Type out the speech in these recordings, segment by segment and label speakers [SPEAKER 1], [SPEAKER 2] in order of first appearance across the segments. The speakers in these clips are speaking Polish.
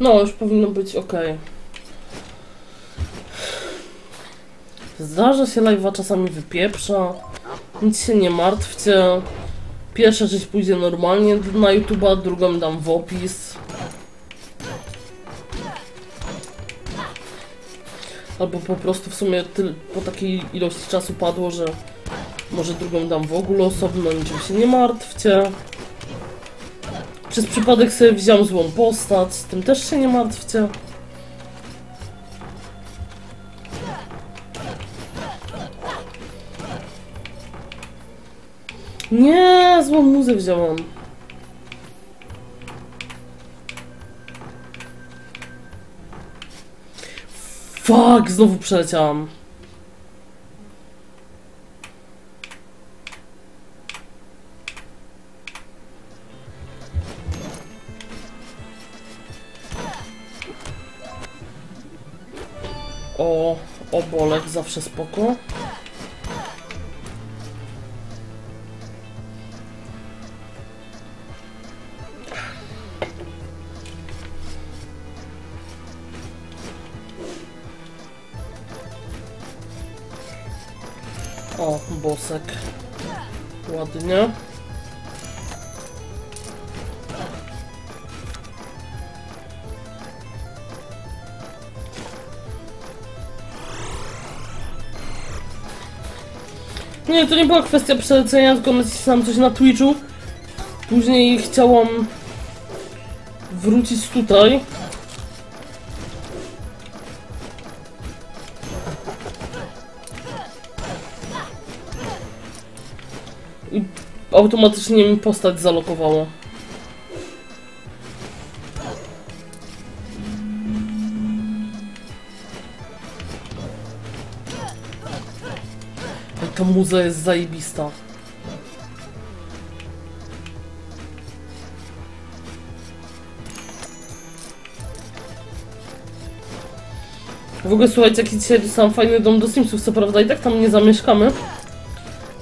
[SPEAKER 1] No, już powinno być ok. Zdarza się live'a, czasami wypieprza. Nic się nie martwcie. Pierwsza część pójdzie normalnie na YouTube'a, drugą dam w opis. Albo po prostu w sumie po takiej ilości czasu padło, że może drugą dam w ogóle osobno, niczym się nie martwcie. Przez przypadek sobie wziąłem złą postać, tym też się nie martwcie. Nie, złą muzę wziąłem. Fuck, znowu przeleciałam. Zawsze spoko. O, bosek. Ładnie. Nie, to nie była kwestia przelecenia, tylko nacisnąłem coś na Twitchu. Później chciałam wrócić tutaj. I automatycznie mi postać zalokowało. Ta muza jest zajebista. W ogóle słuchajcie, jaki dzisiaj dostałam fajny dom do Simsów, co prawda i tak tam nie zamieszkamy.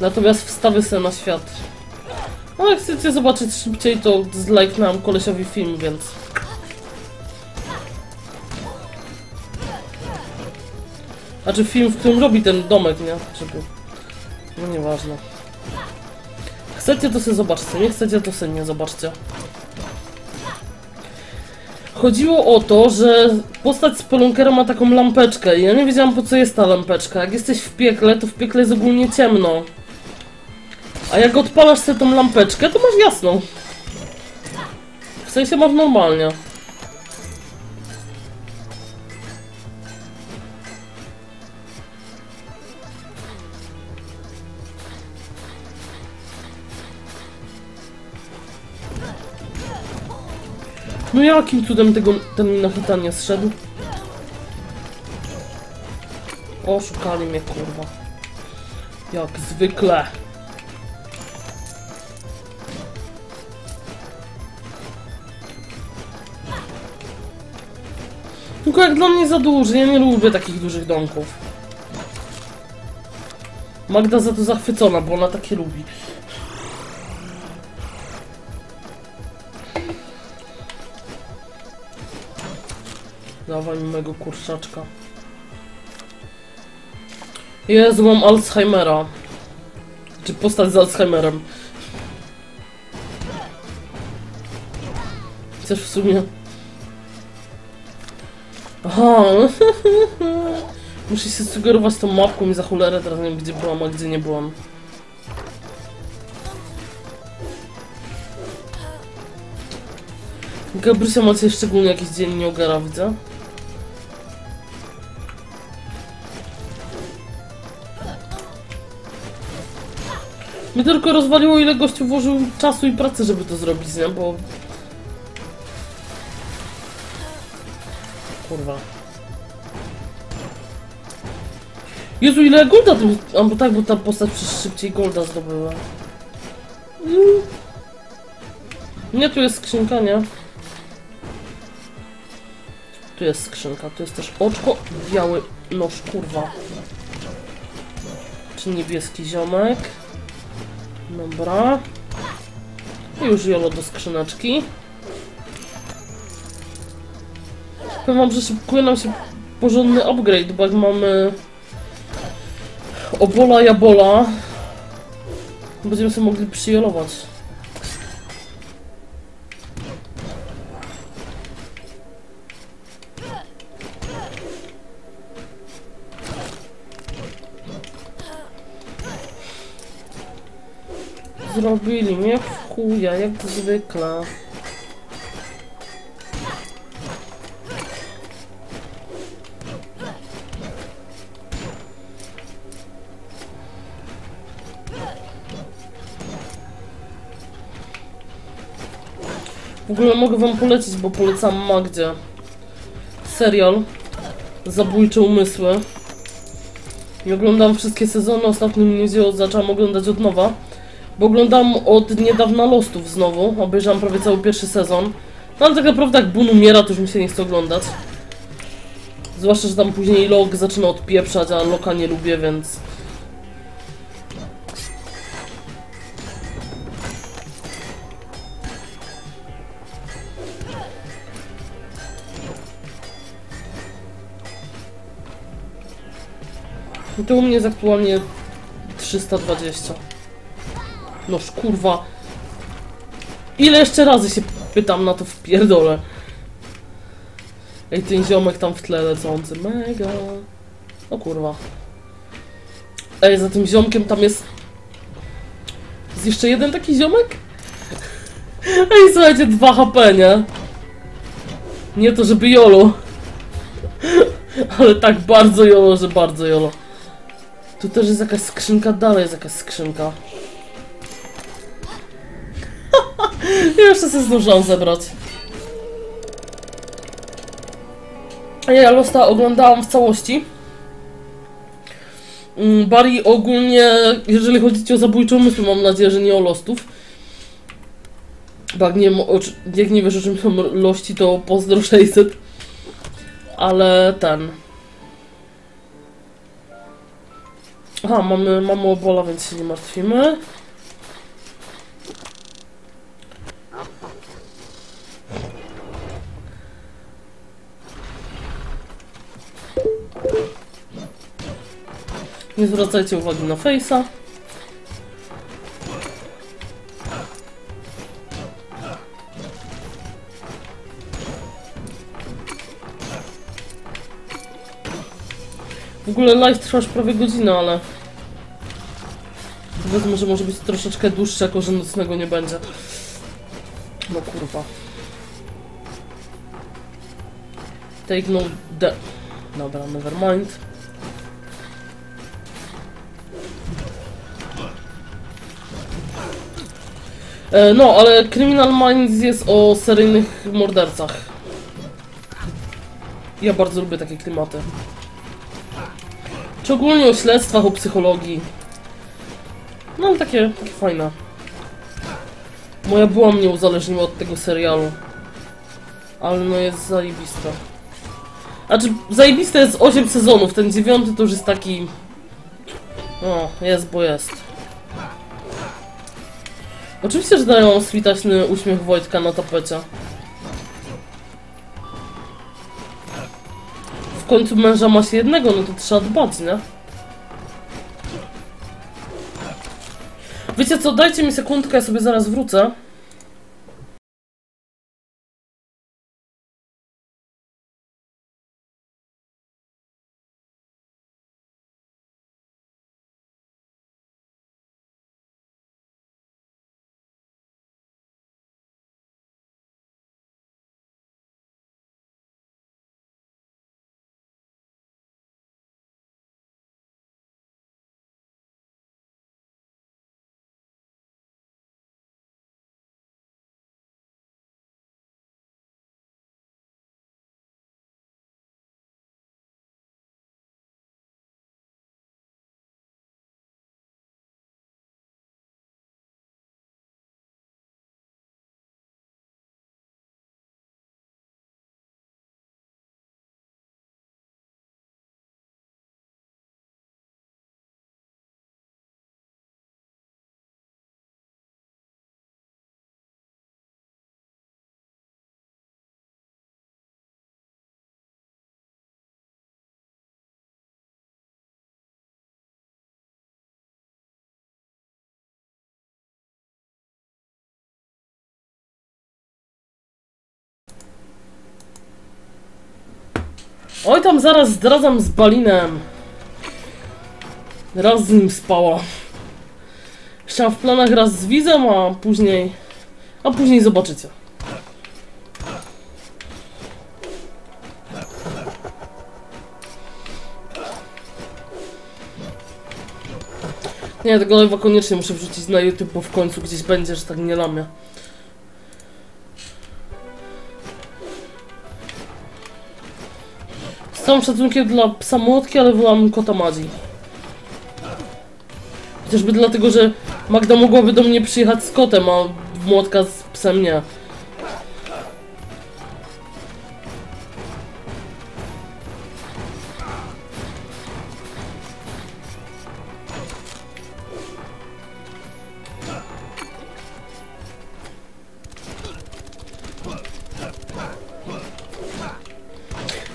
[SPEAKER 1] Natomiast wstawy sobie na świat. No jak chcecie zobaczyć szybciej, to zlajknąłem kolesiowi film, więc... Znaczy film, w którym robi ten domek, nie? Żeby... No nieważne. Chcecie to sobie zobaczcie, nie chcecie to sobie nie zobaczcie. Chodziło o to, że postać z Pelunkera ma taką lampeczkę i ja nie wiedziałam po co jest ta lampeczka. Jak jesteś w piekle, to w piekle jest ogólnie ciemno. A jak odpalasz sobie tą lampeczkę, to masz jasną. W sensie masz normalnie. No jakim cudem tego, ten mi na hita nie zszedł? Oszukali mnie, kurwa. Jak zwykle. Tylko jak dla mnie za duży, ja nie lubię takich dużych domków. Magda za to zachwycona, bo ona takie lubi. Dawaj mi mego kurczaczka. Jezu, mam Alzheimera. Czy postać z Alzheimerem. Chcesz w sumie... Aha. Muszę się sugerować tą mapką i za cholerę teraz nie wiem gdzie byłam, a gdzie nie byłam. Gabrysia macie szczególnie jakiś dzień nie ogara, widzę. Mnie tylko rozwaliło ile gościu włożył czasu i pracy, żeby to zrobić, nie? Bo... Kurwa. Jezu, ile golda tym... A bo tak, bo ta postać przecież szybciej golda zdobyła. Mm. Nie, tu jest skrzynka, nie? Tu jest skrzynka, tu jest też oczko, biały noż, kurwa. Czy niebieski ziomek? Dobra. Już jolo do skrzyneczki. Powiem wam, że szybkuje nam się porządny upgrade, bo jak mamy obola jabola, będziemy sobie mogli przyjolować. Zrobili mnie w chuja, jak zwykle. W ogóle mogę wam polecić, bo polecam Magdzie. Serial Zabójcze Umysły. I oglądam wszystkie sezony, ostatnią niedzielę zaczęłam oglądać od nowa. Bo oglądam od niedawna Lostów znowu, obejrzałam prawie cały pierwszy sezon. No ale tak naprawdę jak Bun umiera, to już mi się nie chce oglądać. Zwłaszcza, że tam później Lok zaczyna odpieprzać, a Loka nie lubię, więc... I to u mnie jest aktualnie 320. Noż kurwa. Ile jeszcze razy się pytam na to w pierdole? Ej, ten ziomek tam w tle lecący. Mega. O kurwa. Ej, za tym ziomkiem tam jest... Jest jeszcze jeden taki ziomek? Ej, słuchajcie, 2 HP, nie? Nie to, żeby jolo. Ale tak bardzo jolo, że bardzo jolo. Tu też jest jakaś skrzynka, dalej jest jakaś skrzynka. Jeszcze sobie zdążyłam zebrać. Ja Losta oglądałam w całości. Mm, Barry ogólnie, jeżeli chodzi o zabójczą myśl, mam nadzieję, że nie o Lostów. Bo jak nie, jak nie wiesz o czym są Lości, to pozdro 600. Ale ten... Aha, mamy, mamy obola, więc się nie martwimy. Nie zwracajcie uwagi na face'a. W ogóle live trwa już prawie godzinę, ale... Powiedzmy, że może być troszeczkę dłuższy, jako że nocnego nie będzie. No kurwa. Take no de... Dobra, never E, No, ale Criminal Minds jest o seryjnych mordercach. Ja bardzo lubię takie klimaty. Czy ogólnie o śledztwach, o psychologii. No ale takie, takie fajne. Moja była mnie uzależniła od tego serialu. Ale no jest zajebiste. Znaczy, zajebiste jest 8 sezonów, ten dziewiąty to już jest taki... O, jest, bo jest. Oczywiście, że dają switaśny uśmiech Wojtka na tapecie. W końcu męża ma się jednego, no to trzeba dbać, nie? Wiecie co, dajcie mi sekundkę, ja sobie zaraz wrócę. Oj, tam zaraz zdradzam z Balinem. Raz z nim spała. Chciałam w planach raz z Wizem, a później... A później zobaczycie. Nie, tego live'a koniecznie muszę wrzucić na YouTube, bo w końcu gdzieś będzie, że tak nie lamia. Z całym szacunkiem dla psa młotki, ale wolałam kota Madzi. Chociażby dlatego, że Magda mogłaby do mnie przyjechać z kotem, a młotka z psem nie.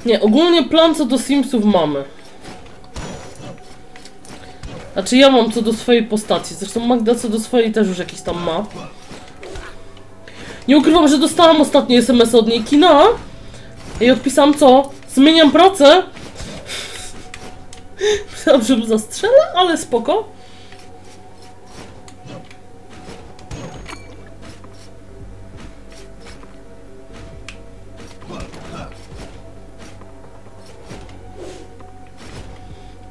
[SPEAKER 1] Nie, ogólnie plan co do Simsów mamy. Znaczy ja mam co do swojej postaci, zresztą Magda co do swojej też już jakiś tam ma. Nie ukrywam, że dostałam ostatni SMS od niej kina i odpisałam co? Zmieniam pracę? Myślałam, że zastrzelę, ale spoko.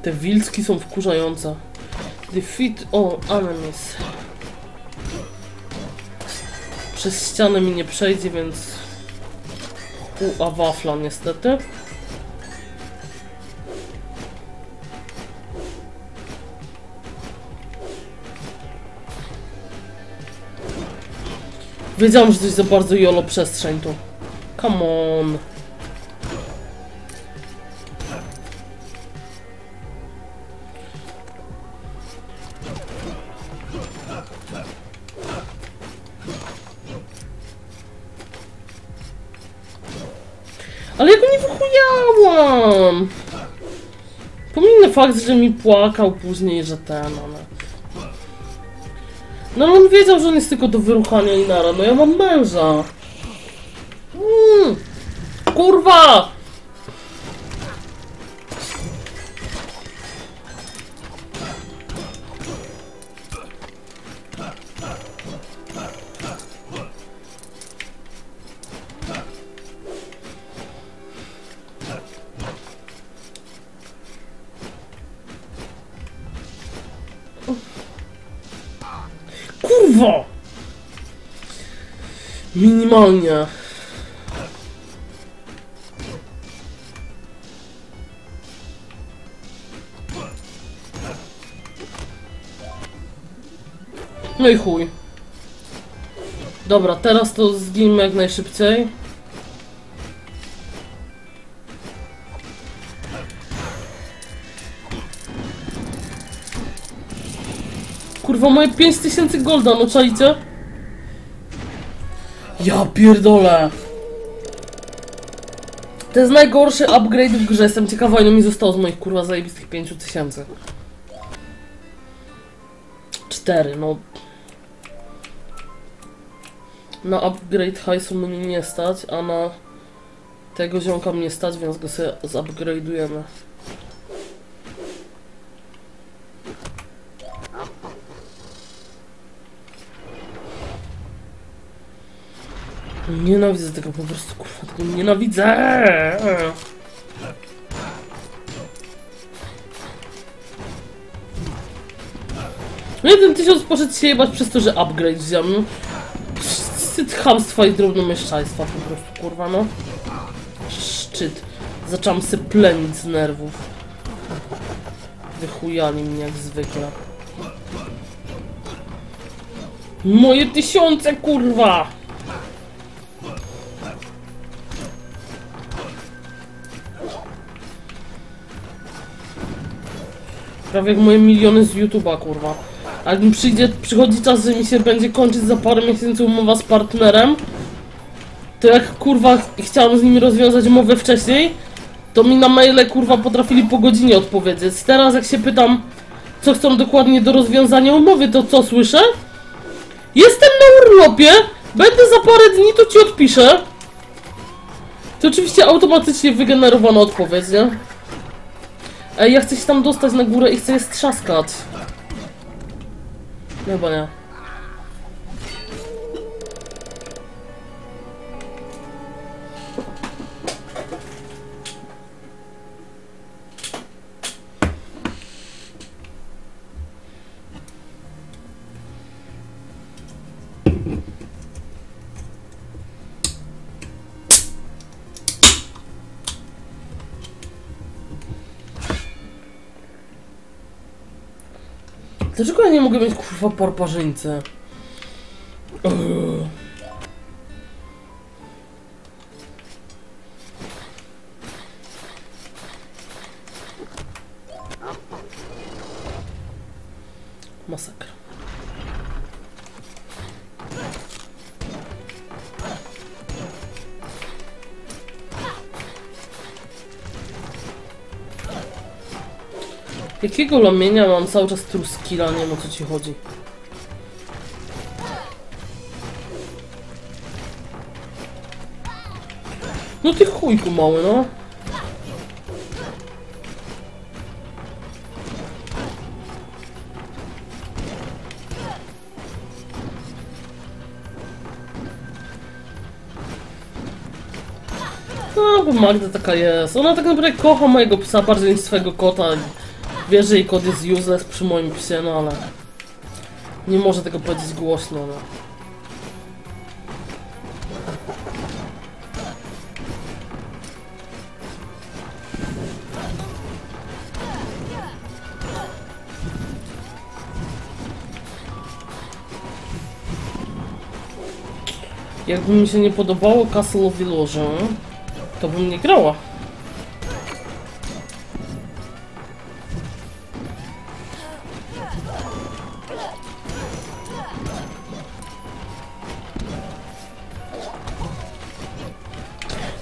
[SPEAKER 1] Te wilczki są wkurzające. Defeat all enemies. Przez ścianę mi nie przejdzie, więc... U, a wafla niestety. Wiedziałam, że jest za bardzo jolo przestrzeń tu. Come on. Fakt, że mi płakał później, że ten, ale... No ale on wiedział, że on jest tylko do wyruchania i nara. No ja mam męża. Mm, kurwa! Kurwa! Minimalnie. No i chuj. Dobra, teraz to zginimy jak najszybciej. Kurwa, moje 5000 golda, no czajcie? Ja pierdolę. To jest najgorszy upgrade w grze, jestem ciekawa ile mi zostało z moich kurwa zajebistych 5000. Cztery, no. Na upgrade hajsu mnie nie stać, a na tego ziomka mnie stać, więc go sobie zupgrade'ujemy. Nienawidzę tego po prostu, kurwa, tego nienawidzę! No jeden tysiąc poszedł się jebać przez to, że upgrade wziąłem. Szczyt chamstwa i drobnomyszczaństwa po prostu, kurwa, no. Szczyt. Zaczęłam se plenić z nerwów. Wychujali mnie jak zwykle. Moje tysiące, kurwa! Prawie jak moje miliony z YouTube'a, kurwa. A jak mi przyjdzie, przychodzi czas, że mi się będzie kończyć za parę miesięcy umowa z partnerem, to jak kurwa chciałam z nimi rozwiązać umowę wcześniej, to mi na maile kurwa potrafili po godzinie odpowiedzieć. Teraz jak się pytam, co chcą dokładnie do rozwiązania umowy, to co słyszę? Jestem na urlopie, będę za parę dni, to ci odpiszę. To oczywiście automatycznie wygenerowana odpowiedź, nie? Ej, ja chcę się tam dostać na górę i chcę je strzaskać. Chyba nie. Ja nie mogę mieć kurwa barbarzyńcy? Ugh. Masakra. Jakiego lamienia mam cały czas truskila, nie wiem o co ci chodzi. No ty chujku mały, no. No, bo Magda taka jest. Ona tak naprawdę kocha mojego psa bardziej niż swojego kota. Wie, że jej kot jest useless przy moim psie, no ale... Nie może tego powiedzieć głośno, no. Jakby mi się nie podobało Castle of Illusion, to bym nie grała.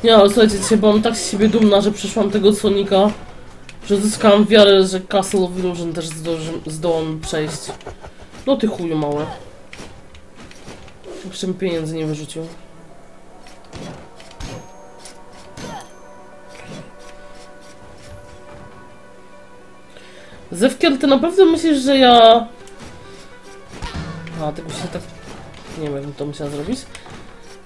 [SPEAKER 1] Nie, ale słuchajcie, dzisiaj byłam tak z siebie dumna, że przeszłam tego Sonika, że zyskałam wiarę, że Castle of Illusion też zdołam przejść. No ty chuju małe. Jeszcze mi pieniędzy nie wyrzucił. Zewkiel, ty naprawdę myślisz, że ja... A, tego się tak... Nie wiem, to musiała zrobić.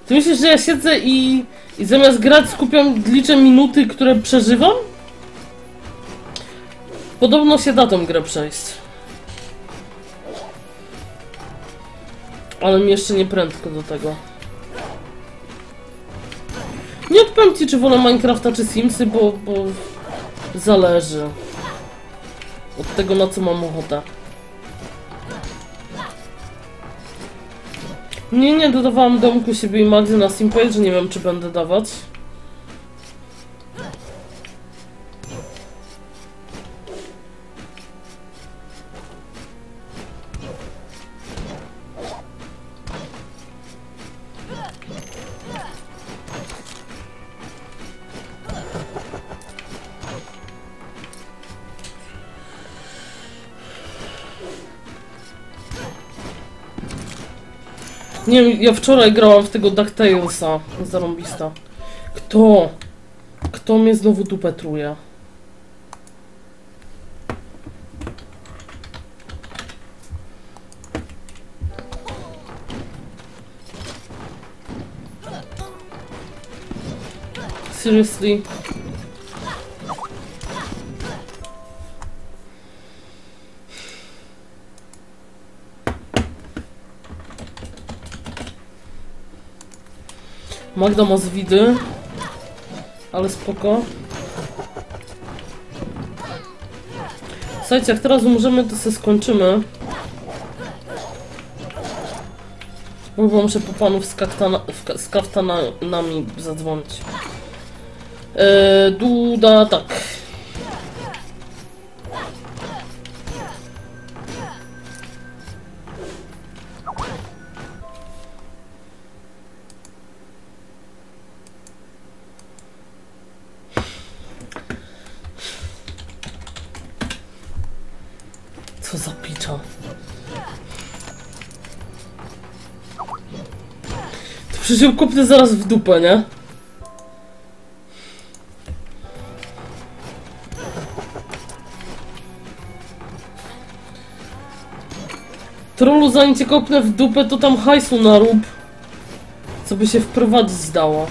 [SPEAKER 1] Ty myślisz, że ja siedzę i, i zamiast grać skupiam, liczę minuty, które przeżywam? Podobno się da tą grę przejść. Ale mi jeszcze nie prędko do tego. Nie odpowiem ci, czy wolę Minecrafta, czy Simsy, bo, bo zależy. Od tego, na co mam ochotę. Nie, nie dodawałam domku siebie i Magdy na Simpage, nie wiem, czy będę dawać. Nie wiem, ja wczoraj grałam w tego DuckTalesa. Zarąbista. Kto? Kto mnie znowu dupę truje? Seriously? Magda ma zwidy. Ale spoko. Słuchajcie, jak teraz umrzemy, to sobie skończymy. Bo muszę po panów z, kaftanami zadzwonić. Eee, Duda, tak. że kopnę zaraz w dupę, nie? Trollu, zanim cię kopnę w dupę, to tam hajsu narób. Co by się wprowadzić zdało.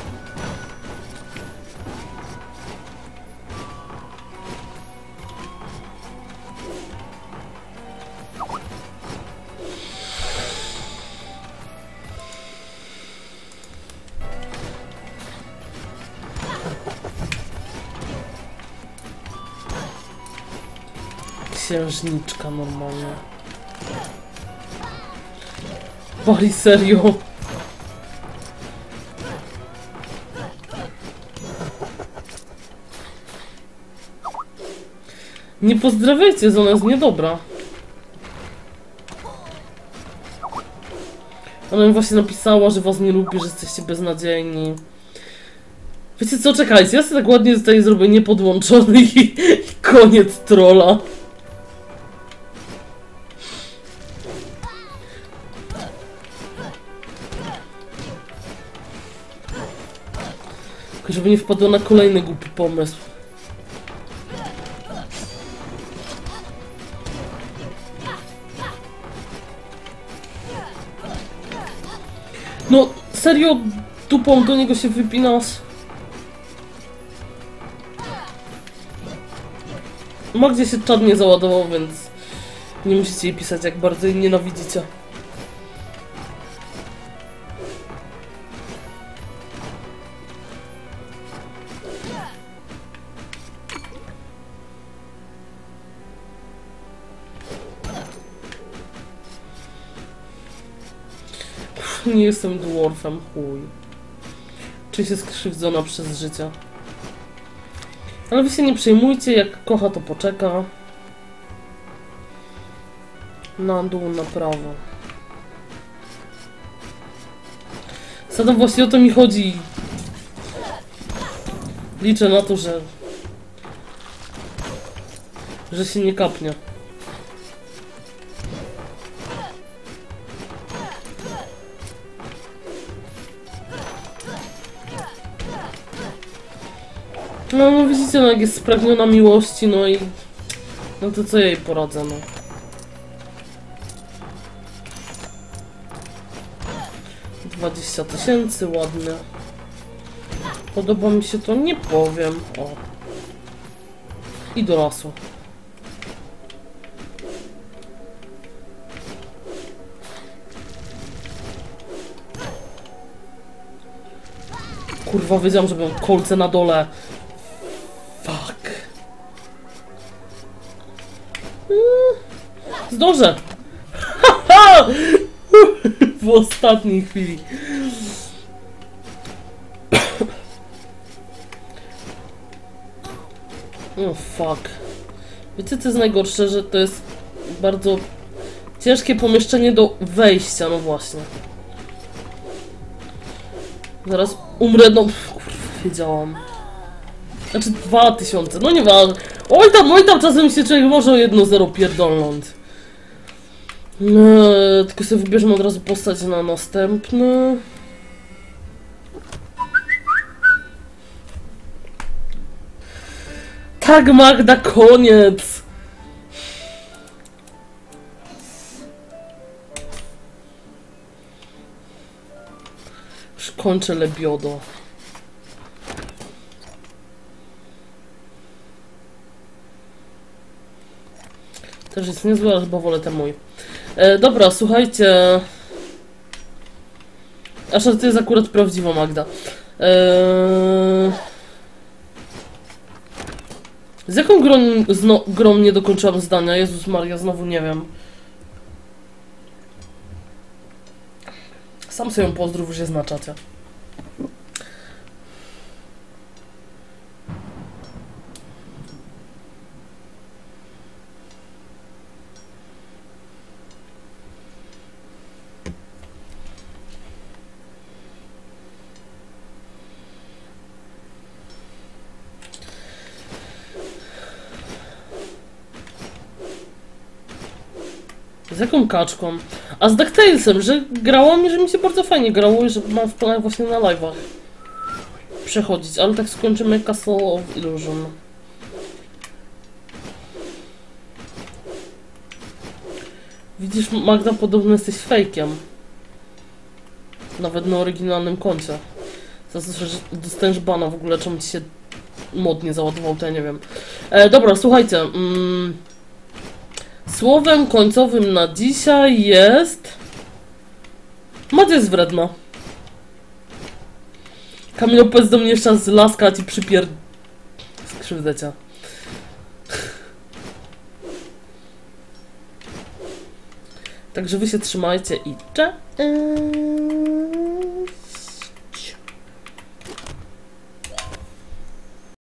[SPEAKER 1] Księżniczka normalnie. Wali serio. Nie pozdrawiajcie, ona jest niedobra. Ona mi właśnie napisała, że was nie lubi, że jesteście beznadziejni. Wiecie co, czekajcie, ja sobie tak ładnie tutaj zrobię niepodłączony i, i koniec trolla. Żeby nie wpadło na kolejny głupi pomysł. No, serio, dupą do niego się wypinasz? Magdzie się czad nie załadował, więc nie musicie jej pisać, jak bardzo jej nienawidzicie. Nie jestem dwarfem, chuj. Czy się skrzywdzona przez życie. Ale wy się nie przejmujcie, jak kocha to poczeka. Na dół, na prawo. Sadam właśnie o to mi chodzi. Liczę na to, że... Że się nie kapnie. No, no widzicie, no jak jest spragniona miłości, no i... No to co jej poradzę, no. Dwadzieścia tysięcy, ładne. Podoba mi się to, nie powiem. O. I do lasu. Kurwa, wiedziałam, że mam kolce na dole. Zdążę. W ostatniej chwili. Oh fuck. Wiecie co jest najgorsze, że to jest bardzo ciężkie pomieszczenie do wejścia, no właśnie. Zaraz umrę, no wiedziałam. Znaczy 2000, no nieważne. Oj tam, oj tam, czasem się człowiek może o jedno zero pierdolnąć. No, tylko sobie wybierzmy od razu postać na następny. Tak Magda, koniec! Już kończę lebiodo. Też jest niezły, ale chyba wolę ten mój. E, dobra, słuchajcie. Aż to jest akurat prawdziwa Magda. E, z jaką grą, zno, grą nie dokończyłam zdania? Jezus Maria, znowu nie wiem. Sam sobie ją pozdrów, już jest Z jaką kaczką? A z DuckTalesem, że grało mi, że mi się bardzo fajnie grało i że mam w planach właśnie na live'ach przechodzić, ale tak skończymy Castle of Illusion. Widzisz, Magda, podobno jesteś fejkiem. Nawet na oryginalnym koncie. Za to, że dostaniesz bana w ogóle, czemu ci się mod nie załadował, to ja nie wiem. E, dobra, słuchajcie. Mm, słowem końcowym na dzisiaj jest... Macie jest wredna. Kamilo, powiedz do mnie jeszcze raz laska, a ci przypier... Skrzywdzę cię. Także wy się trzymajcie i cześć!